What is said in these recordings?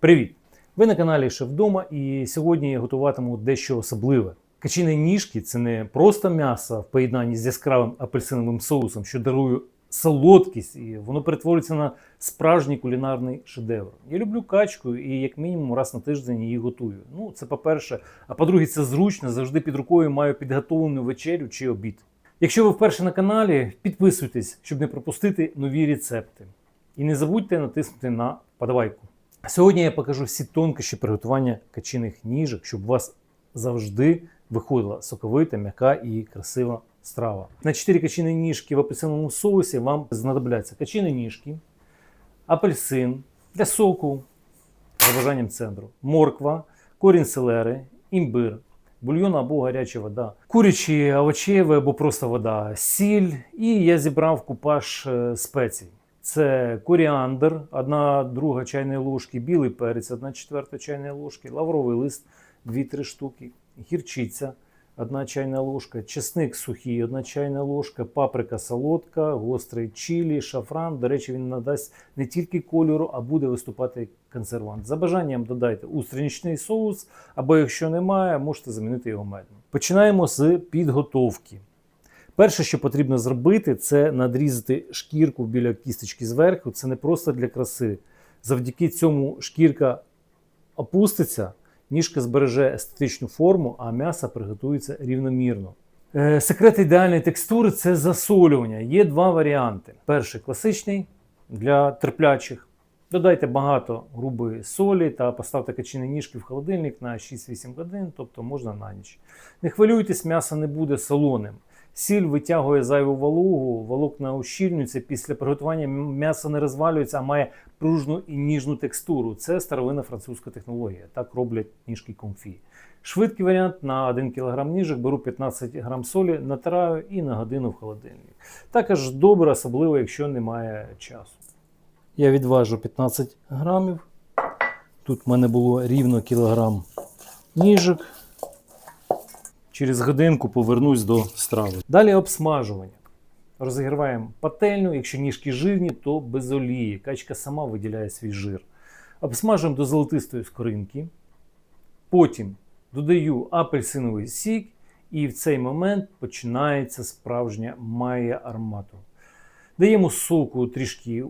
Привіт! Ви на каналі Шеф Дома, і сьогодні я готуватиму дещо особливе. Качині ніжки це не просто м'ясо в поєднанні з яскравим апельсиновим соусом, що дарує солодкість, і воно перетворюється на справжній кулінарний шедевр. Я люблю качку і як мінімум раз на тиждень її готую. Ну, це по-перше. А по-друге, це зручно, завжди під рукою маю підготовлену вечерю чи обід. Якщо ви вперше на каналі, підписуйтесь, щоб не пропустити нові рецепти. І не забудьте натиснути на подавайку. Сьогодні я покажу всі тонкощі приготування качиних ніжок, щоб у вас завжди виходила соковита, м'яка і красива страва. На 4 качині ніжки в апельсиновому соусі вам знадобляться качині ніжки, апельсин для соку за бажанням центру, морква, корінь селери, імбир, бульйон або гаряча вода, курячі, овочеві або просто вода, сіль. І я зібрав купаж е, спецій. Це коріандр, 1 друга чайної ложки, білий перець, 1 четверта чайної ложки, лавровий лист 2-3 штуки, гірчиця, 1 чайна ложка, чесник сухий, 1 чайна ложка, паприка солодка, гострий чилі, шафран. До речі, він надасть не тільки кольору, а буде виступати консервант. За бажанням додайте устричний соус, або якщо немає, можете замінити його медом. Починаємо з підготовки. Перше, що потрібно зробити, це надрізати шкірку біля кісточки зверху. Це не просто для краси. Завдяки цьому шкірка опуститься, ніжка збереже естетичну форму, а м'ясо приготується рівномірно. Е, Секрет ідеальної текстури це засолювання. Є два варіанти. Перший класичний для терплячих. Додайте багато грубої солі та поставте качині ніжки в холодильник на 6-8 годин, тобто можна на ніч. Не хвилюйтесь, м'ясо не буде солоним. Сіль витягує зайву вологу, волокна ущільнюються. Після приготування м'ясо не розвалюється, а має пружну і ніжну текстуру. Це старовинна французька технологія. Так роблять ніжки комфі. Швидкий варіант на 1 кг ніжок беру 15 г солі, натираю і на годину в холодильник. Також добре, особливо, якщо немає часу. Я відважу 15 грамів. Тут в мене було рівно кілограм ніжок. Через годинку повернусь до страви. Далі обсмажування. Розігріваємо пательню. Якщо ніжки жирні, то без олії. Качка сама виділяє свій жир. Обсмажуємо до золотистої скоринки. Потім додаю апельсиновий сік, і в цей момент починається справжня магія аромату. Даємо соку трішки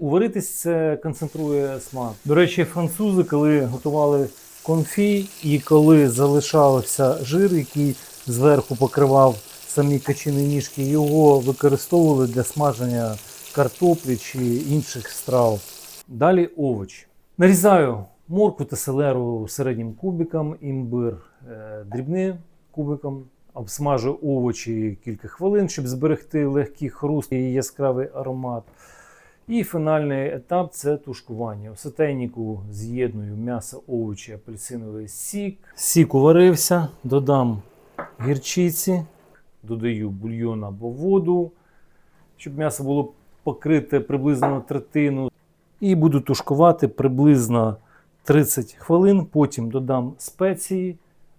уваритись, це концентрує смак. До речі, французи, коли готували конфі і коли залишався жир, який зверху покривав самі качині ніжки, його використовували для смаження картоплі чи інших страв. Далі овочі. Нарізаю моркву та селеру середнім кубиком, імбир е, дрібним кубиком. Обсмажу овочі кілька хвилин, щоб зберегти легкий хруст і яскравий аромат. І фінальний етап це тушкування. У сотейнику з'єдную м'ясо, овочі, апельсиновий сік. Сік уварився, додам гірчиці, додаю бульйон або воду, щоб м'ясо було покрите приблизно третину. І буду тушкувати приблизно 30 хвилин. Потім додам спеції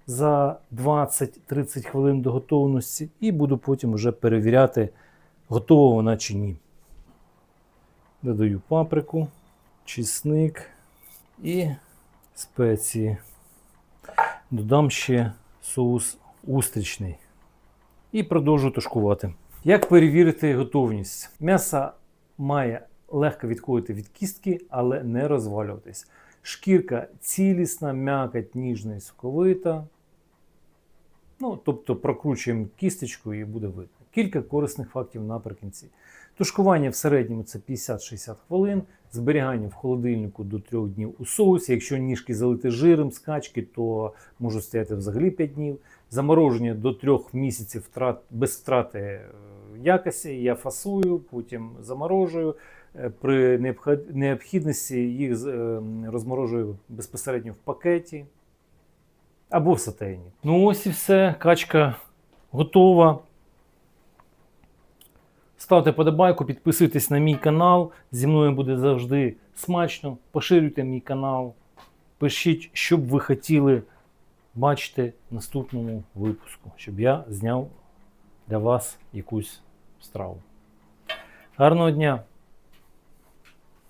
за 20-30 хвилин до готовності, і буду потім вже перевіряти, готова вона чи ні. Додаю паприку, чесник і спеції. Додам ще соус устричний. І продовжу тушкувати. Як перевірити готовність? М'ясо має легко відходити від кістки, але не розвалюватись. Шкірка цілісна, м'якоть ніжна і соковита. Ну, тобто прокручуємо кісточку і буде видно. Кілька корисних фактів наприкінці. Тушкування в середньому це 50-60 хвилин, зберігання в холодильнику до 3 днів у соусі. Якщо ніжки залити жиром з качки, то можуть стояти взагалі 5 днів. Замороження до 3 місяців втрат, без втрати е, якості. Я фасую, потім заморожую. Е, При необхідності їх е, розморожую безпосередньо в пакеті або в сатейні. Ну ось і все. Качка готова. Ставте подобайку, підписуйтесь на мій канал. Зі мною буде завжди смачно. Поширюйте мій канал. Пишіть, що б ви хотіли бачити в наступному випуску, щоб я зняв для вас якусь страву. Гарного дня!